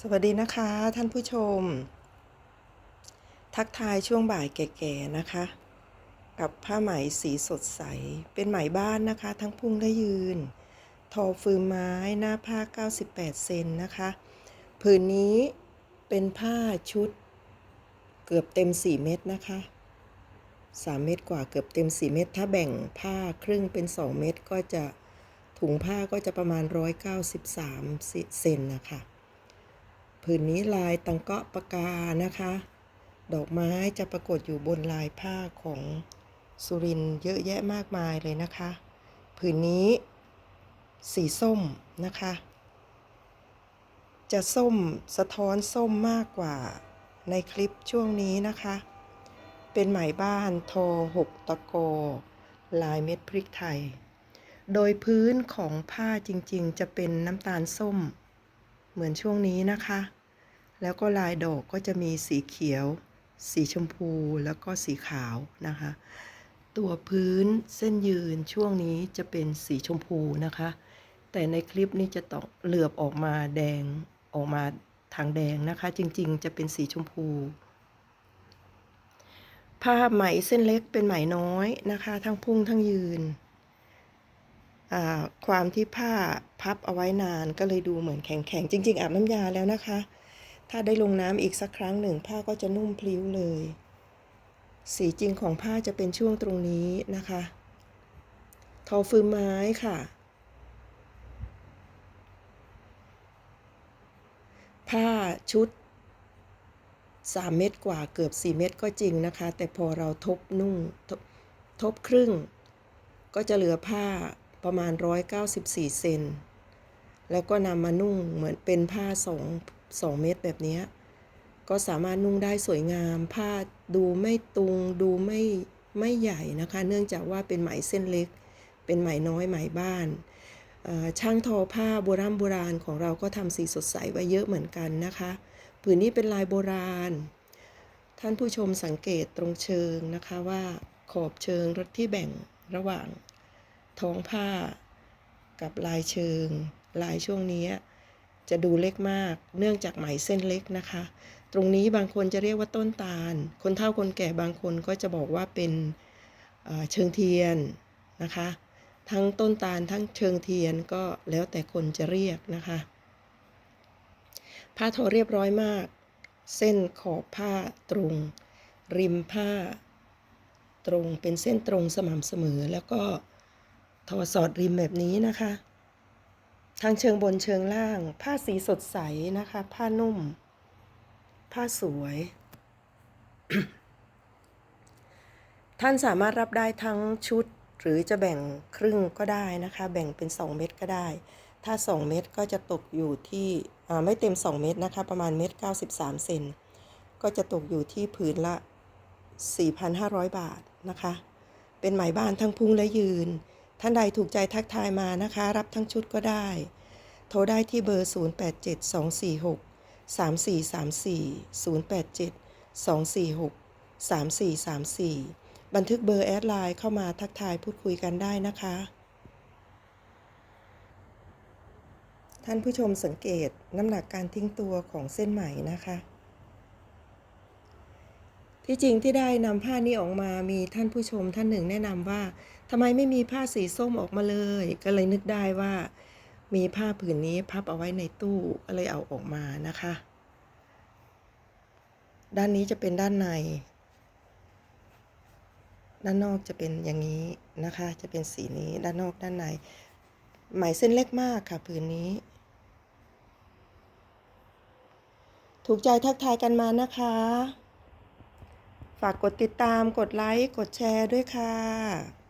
สวัสดีนะคะท่านผู้ชม ทักทายช่วงบ่ายแก่ๆนะคะ กับผ้าไหมสีสดใส เป็นไหมบ้านนะคะ ทั้งพุ่งและยืน ทอฟืนไม้หน้าผ้า 98 เซนนะคะ ผืนนี้เป็นผ้าชุด เกือบเต็ม 4 เม็ดนะคะ 3 เม็ดกว่าเกือบเต็ม 4 เม็ดถ้าแบ่งผ้าครึ่งเป็น 2 เม็ดก็จะถุงผ้าก็จะประมาณ 193 เซนนะคะ ผืนนี้ลายตังเกาะปากานะคะ ดอกไม้จะปรากฏอยู่บนลายผ้าของสุรินเยอะแยะมากมายเลยนะคะ ผืนนี้สีส้มนะคะ จะส้มสะท้อนส้มมากกว่าในคลิปช่วงนี้นะคะ เป็นไหมบ้านทอหกตะโก ลายเม็ดพริกไทย โดยพื้นของผ้าจริงๆ จะเป็นน้ำตาลส้ม เหมือนช่วงนี้นะคะ แล้วก็ลายดอกก็จะมีสีเขียว สีชมพูแล้วก็สีขาวนะคะ ตัวพื้นเส้นยืนช่วงนี้จะเป็นสีชมพูนะคะ แต่ในคลิปนี้จะต้องเหลือบออกมาแดงออกมาทางแดงนะคะ จริงๆ จะเป็นสีชมพู ผ้าไหมเส้นเล็กเป็นไหมน้อยนะคะ ทั้งพุ่งทั้งยืนความที่ผ้าพับเอาไว้นานก็เลยดูเหมือนแข็งๆ จริง ๆอาบน้ำยาแล้วนะคะ ถ้าได้ลงน้ำอีกสักครั้งหนึ่งผ้าก็จะนุ่มพลิ้วเลย สีจริงของผ้าจะเป็นช่วงตรงนี้นะคะทอฟืนไม้ค่ะ ผ้าชุด 3 เม็ดกว่าเกือบ 4 เม็ดก็จริงนะคะ แต่พอเราทบนุ่งทบทบครึ่ง ก็จะเหลือผ้าประมาณ 194 เซน แล้วก็นำมานุ่งเหมือนเป็นผ้าสองสองเม็ดแบบนี้ ก็สามารถนุ่งได้สวยงาม ผ้าดูไม่ตุงดูไม่ไม่ใหญ่นะคะ เนื่องจากว่าเป็นไหมเส้นเล็ก เป็นไหมน้อยไหมบ้าน ช่างทอผ้าโบราณโบราณของเราก็ทำสีสดใสไว้เยอะเหมือนกันนะคะผืนนี้เป็นลายโบราณ ท่านผู้ชมสังเกตตรงเชิงนะคะว่าขอบเชิงรถที่แบ่งระหว่างท้องผ้ากับลายเชิง ลายช่วงนี้จะดูเล็กมาก เนื่องจากไหมเส้นเล็กนะคะ ตรงนี้บางคนจะเรียกว่าต้นตาล คนเฒ่าคนแก่บางคนก็จะบอกว่าเป็นเอ่อเชิงเทียนนะคะ ทั้งต้นตาลทั้งเชิงเทียนก็แล้วแต่คนจะเรียกนะคะผ้าทอเรียบร้อยมาก เส้นขอบผ้าตรง ริมผ้า ตรงเป็นเส้นตรงสม่ำเสมอ แล้วก็ทอสอดริมแบบนี้นะคะ ทางเชิงบนเชิงล่าง ผ้าสีสดใสนะคะ ผ้านุ่ม ผ้าสวย ท่านสามารถรับได้ทั้งชุด หรือจะแบ่งครึ่งก็ได้นะคะ แบ่งเป็น 2 เม็ดก็ได้ ถ้า 2 เม็ดก็จะตกอยู่ที่ไม่เต็ม 2 เม็ดนะคะ ประมาณเม็ด93 เซนก็จะตกอยู่ที่ผืนละ 4,500 บาทนะคะ เป็นไหมบ้านทั้งพุ่งและยืน ท่านใดถูกใจทักทายมานะคะ รับทั้งชุดก็ได้ โทรได้ที่เบอร์ 0872463434 0872463434 บันทึกเบอร์แอดไลน์เข้ามาทักทายพูดคุยกันได้นะคะ ท่านผู้ชมสังเกตน้ำหนักการทิ้งตัวของเส้นไหมนะคะ ที่จริงที่ได้นำผ้านี้ออกมามีท่านผู้ชมท่านหนึ่งแนะนำว่าทำไมไม่มีผ้าสีส้มออกมาเลย ก็เลยนึกได้ว่า มีผ้าผืนนี้พับเอาไว้ในตู้ก็เลยเอาออกมานะคะ ด้านนี้จะเป็นด้านใน ด้านนอกจะเป็นอย่างนี้นะคะ จะเป็นสีนี้ด้านนอกด้านในไหมเส้นเล็กมากค่ะผืนนี้ ถูกใจทักทายกันมานะคะ ฝากกดติดตาม กดไลค์ กดแชร์ด้วยค่ะ